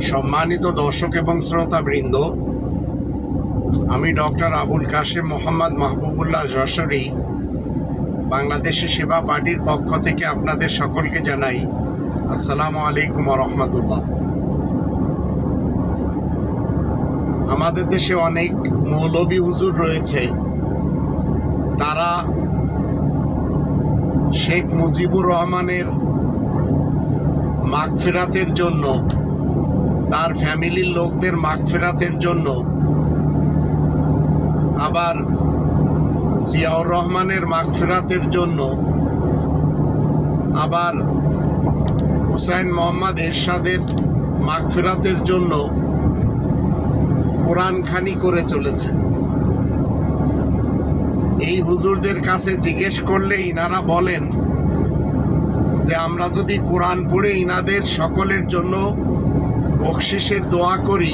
সম্মানিত দর্শক এবং শ্রোতাবৃন্দ, আমি ডক্টর আবুল কাশেম মোহাম্মদ মাহবুবুল্লাহ যশোরী, বাংলাদেশি সেবা পার্টির পক্ষ থেকে আপনাদের সকলকে জানাই আসসালামু আলাইকুম রহমতুল্লাহ। আমাদের দেশে অনেক মৌলবী হুজুর রয়েছে। তারা শেখ মুজিবুর রহমানের মাগফিরাতের জন্য তার ফ্যামিলির লোকদের মাগফিরাতের জন্য। আবার জিয়াউর রহমানের মাগফিরাতের জন্য। আবার হুসাইন মোহাম্মদ এরশাদের মাগফিরাতের জন্য কোরআনখানি করে চলেছে। এই হুজুরদের কাছে জিজ্ঞেস করলে ইনারা বলেন যে, আমরা যদি কোরআন পড়ে ইনাদের সকলের জন্য বকশিসের দোয়া করি,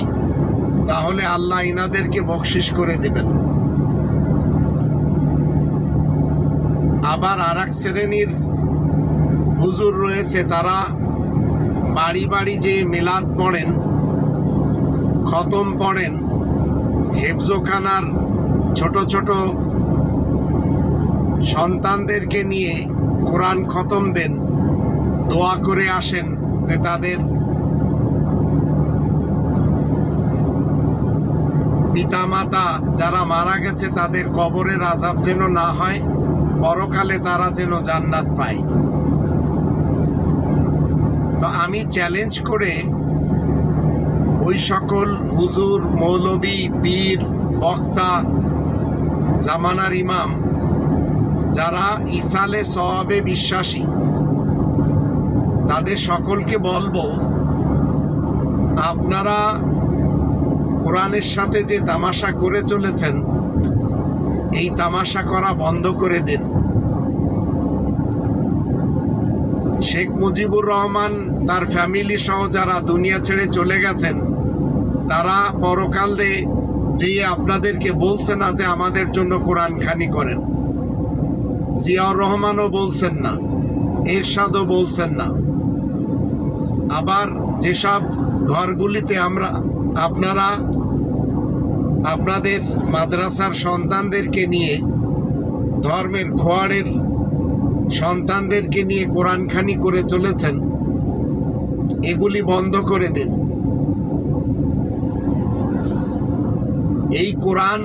তাহলে আল্লাহ ইনাদেরকে বকশিস করে দেবেন। আবার আর এক শ্রেণির হুজুর রয়েছে, তারা বাড়ি বাড়ি যে মেলাদ পড়েন, খতম পড়েন, হেফজোখানার ছোট ছোট সন্তানদেরকে নিয়ে কোরআন খতম দেন, দোয়া করে আসেন যে তাদের পিতামাতা যারা মারা গেছে, তাদের কবরের আজাব যেন না হয়, পরকালে তারা যেন জান্নাত পায়। তো আমি চ্যালেঞ্জ করে ওই সকল হুজুর, মৌলবী, পীর, বক্তা, জামানার ইমাম, যারা ইসালে সবে বিশ্বাসী, তাদের সকলকে বলব, আপনারা কোরআনের সাথে যে তামাশা করে চলেছেন, এই তামাশা করা বন্ধ করে দিন। শেখ মুজিবুর রহমান, তার ফ্যামিলি সহ যারা দুনিয়া ছেড়ে চলে গেছেন, তারা পরকালে যেয়ে আপনাদেরকে বলছে না যে আমাদের জন্য কোরআন খানি করেন, জিয়াউর রহমানও বলছেন না, এরশাদও বলছেন না। আবার যেসব ঘরগুলিতে আমরা আপনারা আপনাদের মাদ্রাসার সন্তানদেরকে নিয়ে, ধর্মের খোয়াড়ের সন্তানদেরকে নিয়ে কোরআনখানি করে চলেছেন, এগুলি বন্ধ করে দিন। এই কোরআন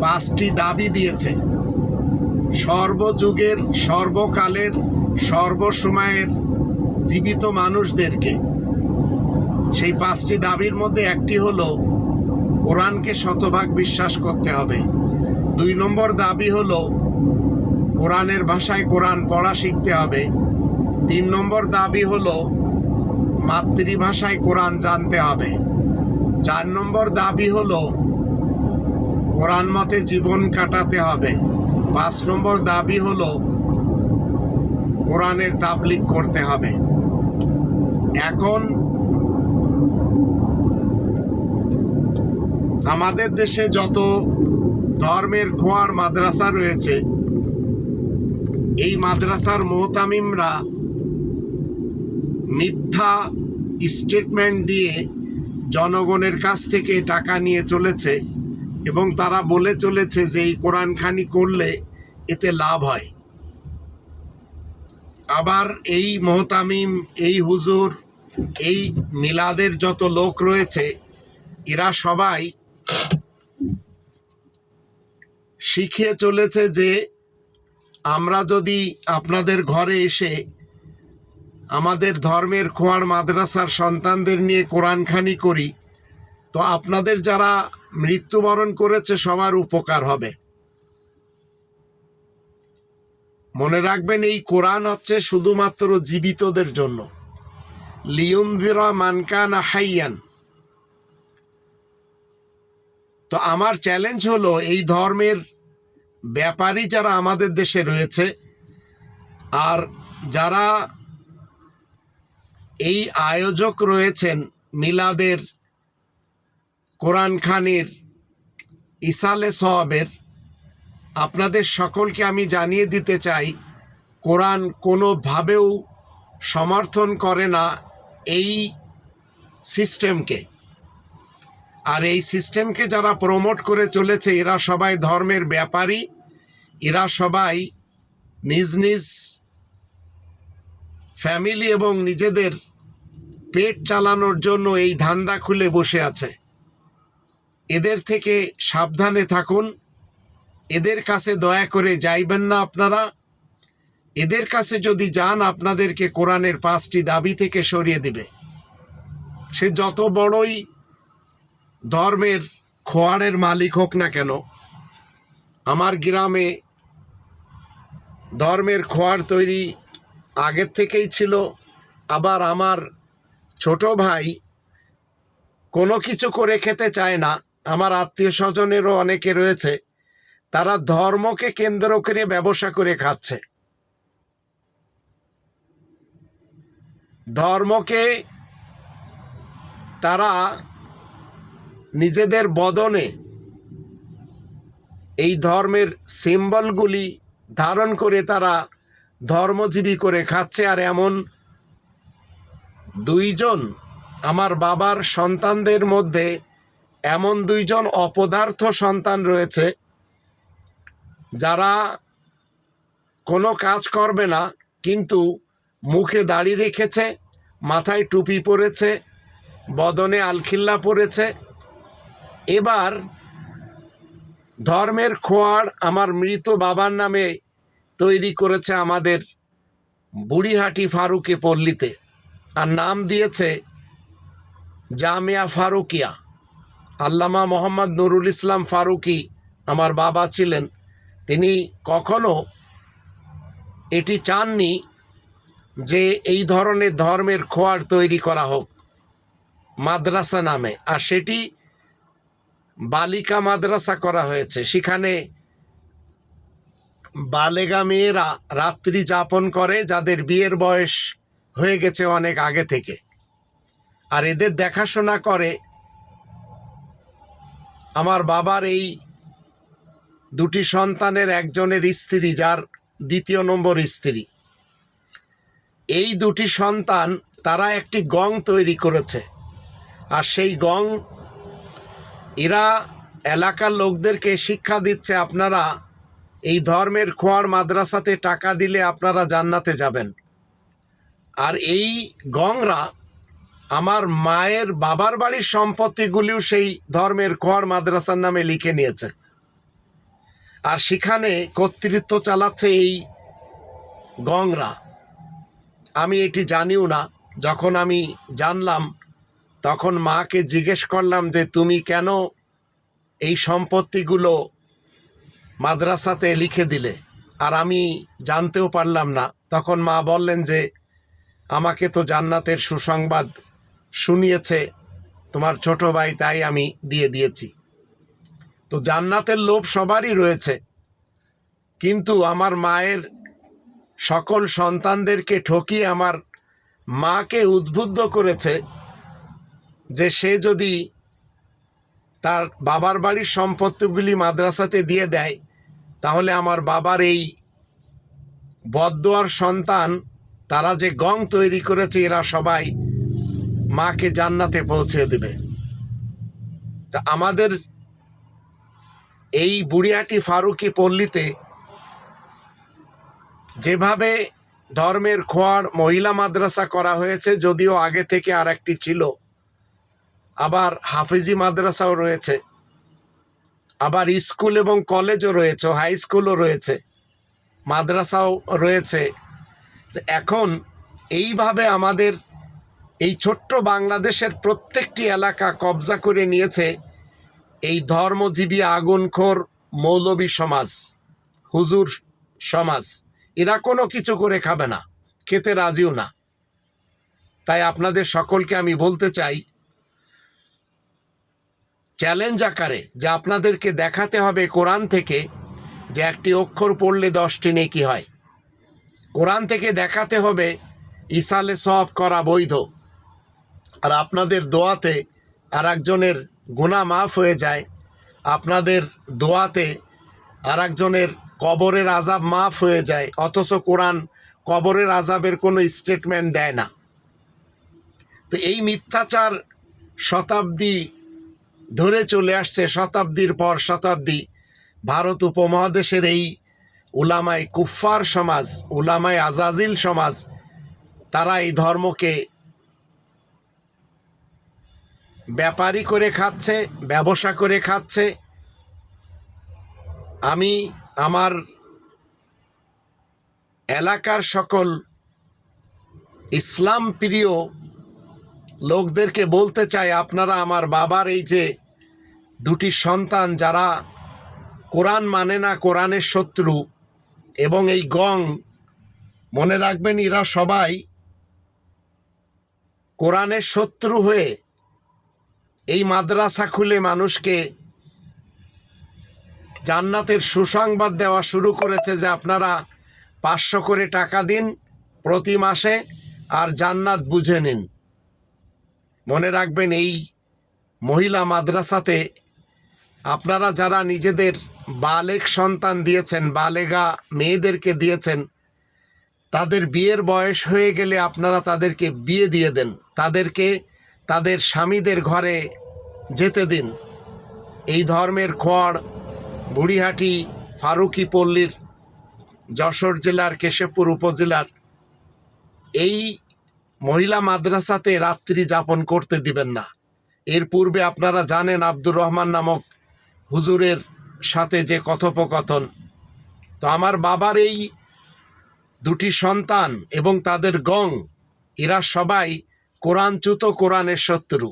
পাঁচটি দাবি দিয়েছে। সর্বযুগের, সর্বকালের, সর্বসময়ের জীবিত মানুষদেরকে সেই পাঁচটি দাবির মধ্যে একটি হলো, কোরআনকে শতভাগ বিশ্বাস করতে হবে। দুই নম্বর দাবি হলো, কোরআনের ভাষায় কোরআন পড়া শিখতে হবে। তিন নম্বর দাবি হলো, মাতৃভাষায় কোরআন জানতে হবে। চার নম্বর দাবি হলো, কোরআন মতে জীবন কাটাতে হবে। পাঁচ নম্বর দাবি হলো, কোরআনের তাবলিক করতে হবে। এখন আমাদের দেশে যত ধর্মের খোয়ার মাদ্রাসা রয়েছে, এই মাদ্রাসার মোহতামিমরা মিথ্যা স্টেটমেন্ট দিয়ে জনগণের কাছ থেকে টাকা নিয়ে চলেছে এবং তারা বলে চলেছে যে এই কোরআনখানি করলে এতে লাভ হয়। আবার এই মোহতামিম, এই হুজুর, এই মিলাদের যত লোক রয়েছে, এরা সবাই শিখিয়ে চলেছে যে আমরা যদি আপনাদের ঘরে এসে আমাদের ধর্মের খোয়ার মাদ্রাসার সন্তানদের নিয়ে কোরআনখানি করি, তো আপনাদের যারা মৃত্যুবরণ করেছে সবার উপকার হবে। মনে রাখবেন, এই কোরআন হচ্ছে শুধুমাত্র জীবিতদের জন্য। লিউন্দিরা মানকান হাইয়ান। তো আমার চ্যালেঞ্জ হলো, এই ধর্মের ব্যাপারী যারা আমাদের দেশে রয়েছে, আর যারা এই আয়োজক রয়েছেন মিলাদের, কোরআন খানির, ইসালে সওয়াবের, আপনাদের সকলকে আমি জানিয়ে দিতে চাই, কোরআন কোনোভাবেও সমর্থন করে না এই সিস্টেমকে। আর এই সিস্টেমকে যারা প্রমোট করে চলেছে, এরা সবাই ধর্মের ব্যাপারী। এরা সবাই নিজ নিজ ফ্যামিলি এবং নিজেদের পেট চালানোর জন্য এই ধান্দা খুলে বসে আছে। এদের থেকে সাবধানে থাকুন। এদের কাছে দয়া করে যাইবেন না আপনারা। এদের কাছে যদি যান, আপনাদেরকে কোরআনের পাঁচটি দাবি থেকে সরিয়ে দিবে। সে যত বড়ই ধর্মের খোয়ারের মালিক হোক না কেন, আমার গ্রামে ধর্মের খোয়ার তৈরি আগের থেকেই ছিল। আবার আমার ছোট ভাই কোনো কিছু করে খেতে চায় না। আমার আত্মীয় স্বজনেরও অনেকে রয়েছে, তারা ধর্মকে কেন্দ্র করে ব্যবসা করে খাচ্ছে। ধর্মকে তারা নিজেদের বদনে এই ধর্মের সিম্বলগুলি ধারণ করে তারা ধর্মজীবী করে খাচ্ছে। আর এমন দুইজন আমার বাবার সন্তানদের মধ্যে এমন দুইজন অপদার্থ সন্তান রয়েছে, যারা কোনো কাজ করবে না, কিন্তু মুখে দাড়ি রেখেছে, মাথায় টুপি পরেছে, বদনে আলখিল্লা পরেছে এবার ধর্মের খোয়ার আমার মৃত বাবার নামে তৈরি করেছে আমাদের বুড়িহাটি ফারুকে পল্লীতে। আর নাম দিয়েছে জামিয়া ফারুকিয়া। আল্লামা মোহাম্মদ নুরুল ইসলাম ফারুকি আমার বাবা ছিলেন। তিনি কখনো এটি চাননি যে এই ধরনের ধর্মের খোয়ার তৈরি করা হোক। মাদ্রাসা নামে। আর সেটি বালিকা মাদ্রাসা করা হয়েছে। সেখানে বালেগা মেয়েরা রাত্রি যাপন করে, যাদের বিয়ের বয়স হয়ে গেছে অনেক আগে থেকে। আর এদের দেখাশোনা করে আমার বাবার এই দুটি সন্তানের একজনের স্ত্রী, যার দ্বিতীয় নম্বর স্ত্রী। এই দুটি সন্তান, তারা একটি গং তৈরি করেছে। আর সেই গং এরা এলাকার লোকদেরকে শিক্ষা দিচ্ছে, আপনারা এই ধর্মের খোয়ার মাদ্রাসাতে টাকা দিলে আপনারা জান্নাতে যাবেন। আর এই গংরা আমার মায়ের বাবার বাড়ির সম্পত্তিগুলিও সেই ধর্মের খোয়ার মাদ্রাসার নামে লিখে নিয়েছে। আর সেখানে কর্তৃত্ব চালাচ্ছে এই গংরা। আমি এটি জানিও না, যখন আমি জানলাম তখন মাকে জিজ্ঞেস করলাম যে, তুমি কেন এই সম্পত্তিগুলো মাদ্রাসাতে লিখে দিলে? আর আমি জানতেও পারলাম না। তখন মা বললেন যে, আমাকে তো জান্নাতের সুসংবাদ শুনিয়েছে, তোমার ছোট ভাই তাই আমি দিয়ে দিয়েছি। তো জান্নাতের লোভ সবারই রয়েছে। কিন্তু আমার মায়ের সকল সন্তানদেরকে ঠকিয়ে আমার মাকে উদ্বুদ্ধ করেছে যে সে যদি তার বাবার বাড়ির সম্পত্তিগুলি মাদ্রাসাতে দিয়ে দেয়, তাহলে আমার বাবার এই বদদোয়ার সন্তান, তারা যে গং তৈরি করেছে, এরা সবাই মাকে জান্নাতে পৌঁছে দেবে। তা আমাদের এই বুড়িয়াটি ফারুকি পল্লীতে যেভাবে ধর্মের খোয়ার মহিলা মাদ্রাসা করা হয়েছে, যদিও আগে থেকে আর একটি ছিল। আবার হাফিজি মাদ্রাসাও রয়েছে। আবার স্কুল এবং কলেজও রয়েছে, হাই স্কুলও রয়েছে, মাদ্রাসাও রয়েছে। এখন এইভাবে আমাদের এই ছোট্ট বাংলাদেশের প্রত্যেকটি এলাকা কবজা করে নিয়েছে এই ধর্মজীবী আগুনখোর মৌলবী সমাজ, হুজুর সমাজ। এরা কোনো কিছু করে খাবে না, খেতে রাজিও না। তাই আপনাদের সকলকে আমি বলতে চাই চ্যালেঞ্জ আকারে, যে আপনাদেরকে দেখাতে হবে কোরআন থেকে যে একটি অক্ষর পড়লে দশটি নেকি হয়। কোরআন থেকে দেখাতে হবে ইসালে সব করা বৈধ। আর আপনাদের দোয়াতে আর একজনের গুণা মাফ হয়ে যায়। আপনাদের দোয়াতে আর একজনের কবরের আজাব মাফ হয়ে যায়, অথচ কোরআন কবরের আজাবের কোনো স্টেটমেন্ট দেয় না। তো এই মিথ্যাচার শতাব্দী ধরে চলে আসছে শতাব্দীর পর শতাব্দী। ভারত উপমহাদেশের এই উলামায় কুফফার সমাজ, উলামায় আজাজিল সমাজ, তারা এই ধর্মকে ব্যাপারী করে খাচ্ছে, ব্যবসা করে খাচ্ছে। আমি আমার এলাকার সকল ইসলাম প্রিয় লোকদেরকে বলতে চাই, আপনারা আমার বাবার এই যে দুটি সন্তান যারা কোরআন মানে না কোরআনের শত্রু এবং এই গং, মনে রাখবেন এরা সবাই কোরআনের শত্রু হয়ে এই মাদ্রাসা খুলে মানুষকে জান্নাতের সুসংবাদ দেওয়া শুরু করেছে যে আপনারা পাঁচশো করে টাকা দিন প্রতি মাসে আর জান্নাত বুঝে নিন। মনে রাখবেন এই মহিলা মাদ্রাসাতে আপনারা যারা নিজেদের বালেক সন্তান দিয়েছেন, বালেগা মেয়েদেরকে দিয়েছেন, তাদের বিয়ের বয়স হয়ে গেলে আপনারা তাদেরকে বিয়ে দিয়ে দেন। তাদেরকে তাদের স্বামীদের ঘরে যেতে দিন। এই ধর্মের খড় বুড়িহাটি ফারুকি পল্লীর যশোর জেলার, কেশবপুর উপজেলার এই মহিলা মাদ্রাসাতে রাত্রি যাপন করতে দিবেন না। এর পূর্বে আপনারা জানেন আব্দুর রহমান নামক হুজুরের সাথে যে কথোপকথন। তো আমার বাবার এই দুটি সন্তান এবং তাদের গং, এরা সবাই কোরআনচ্যুত কোরআনের শত্রু।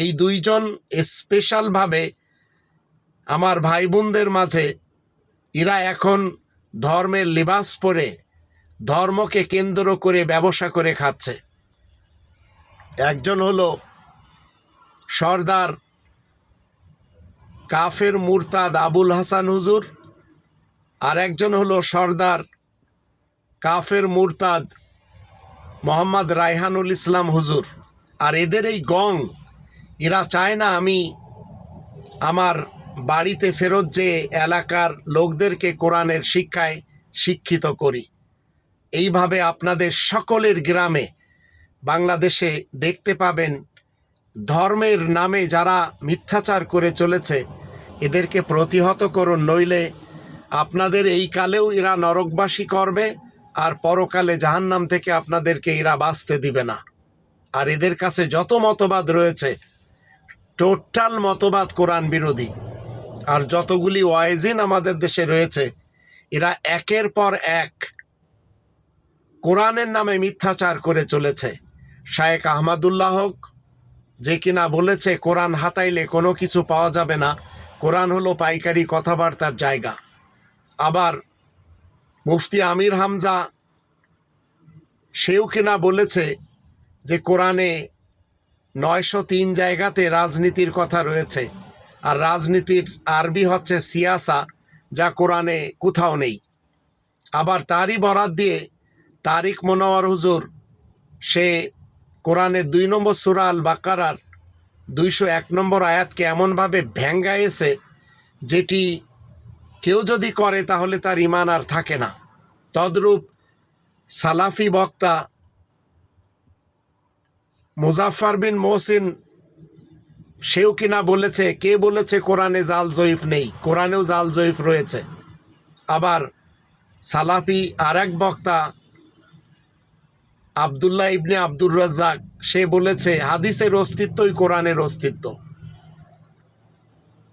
এই দুইজন স্পেশালভাবে আমার ভাই বোনদের মাঝে, এরা এখন ধর্মের লিবাস পরে ধর্মকে কেন্দ্র করে ব্যবসা করে খাচ্ছে। একজন হলো সর্দার কাফের মুরতাদ আবুল হাসান হুজুর, আর একজন হলো সর্দার কাফের মুরতাদ মোহাম্মদ রায়হানুল ইসলাম হুজুর। আর এদের এই গং, এরা চায় না আমি আমার বাড়িতে ফেরত যে এলাকার লোকদেরকে কোরআনের শিক্ষায় শিক্ষিত করি। এইভাবে আপনাদের সকলের গ্রামে বাংলাদেশে দেখতে পাবেন ধর্মের নামে যারা মিথ্যাচার করে চলেছে, এদেরকে প্রতিহত করুন। নইলে আপনাদের এই কালেও এরা নরকবাসী করবে আর পরকালে জাহান্নাম থেকে আপনাদেরকে এরা বাঁচতে দিবে না। আর এদের কাছে যত মতবাদ রয়েছে, টোটাল মতবাদ কোরআন বিরোধী। আর যতগুলি ওয়াইজিন আমাদের দেশে রয়েছে, এরা একের পর এক কোরআনের নামে মিথ্যাচার করে চলেছে। শায়েক আহমদুল্লাহ হোক, যে কিনা বলেছে, কোরআন হাতাইলে কোনো কিছু পাওয়া যাবে না। কোরআন হলো পাইকারি কথাবার্তার জায়গা। আবার মুফতি আমির হামজা, সেও কিনা বলেছে যে কোরআনে নয়শো তিন জায়গাতে রাজনীতির কথা রয়েছে। আর রাজনীতির আরবি হচ্ছে সিয়াসা, যা কোরআনে কোথাও নেই। আবার তারই বরাত দিয়ে তারিক মনোয়ার হুজুর, সে কোরআনের দুই নম্বর সুরা আল বাকারার দুইশো এক নম্বর আয়াতকে এমনভাবে ভ্যাঙ্গাইয়েছে যেটি কেউ যদি করে তাহলে তার ইমান আর থাকে না। তদ্রূপ সালাফি বক্তা মুজাফফর বিন মোহসিন সেও কিনা বলেছে, কে বলেছে কোরআনে জাল জয়ীফ নেই, কোরআনেও জাল জয়ীফ রয়েছে। আবার সালাফি আর এক বক্তা আবদুল্লাহ ইবনে আব্দুর রাজ্জাক, সে বলেছে, হাদিসের অস্তিত্বই কোরআনের অস্তিত্ব।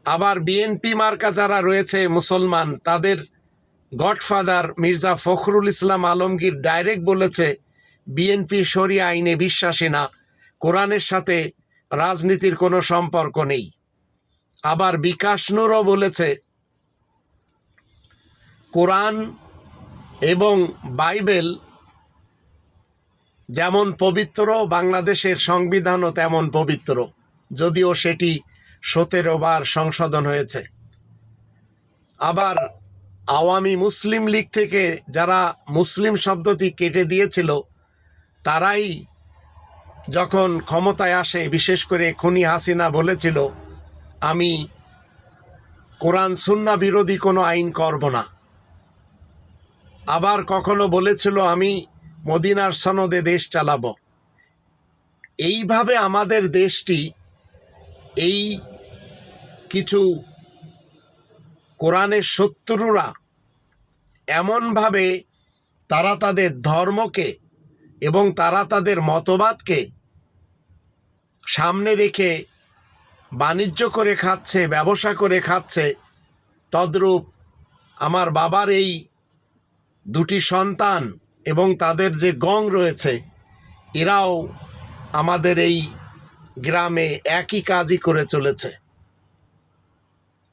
আবার বিএনপি মার্কা যারা রয়েছে মুসলমান, তাদের গডফাদার মির্জা ফখরুল ইসলাম আলমগীর ডাইরেক্ট বলেছে বিএনপি শরিয়া আইনে বিশ্বাসী না, কোরআনের সাথে রাজনীতির কোনো সম্পর্ক নেই। আবার বিকাশ নূরও বলেছে, কোরআন এবং বাইবেল যেমন পবিত্র বাংলাদেশের সংবিধানও তেমন পবিত্র, যদিও সেটি সতেরো বার সংশোধন হয়েছে। আবার আওয়ামী মুসলিম লীগ থেকে যারা মুসলিম শব্দটি কেটে দিয়েছিল, তারাই যখন ক্ষমতায় আসে, বিশেষ করে খুনি হাসিনা বলেছিল, আমি কোরআন সুন্না বিরোধী কোনো আইন করব না। আবার কখনো বলেছিল, আমি মদিনার সনদে দেশ চালাবো। এইভাবে আমাদের দেশটি এই কিছু কোরআনের শত্রুরা এমনভাবে তারা তাদের ধর্মকে এবং তারা তাদের মতবাদকে সামনে রেখে বাণিজ্য করে খাচ্ছে, ব্যবসা করে খাচ্ছে, তদ্রূপ আমার বাবার এই দুটি সন্তান এবং তাদের যে গং রয়েছে, এরাও আমাদের এই গ্রামে একই কাজই করে চলেছে।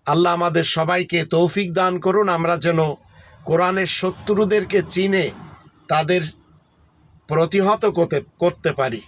আল্লাহ আমাদের সবাইকে তৌফিক দান করুন, আমরা যেন কোরআনের শত্রুদেরকে চিনে তাদের প্রতিহত করতে করতে পারি।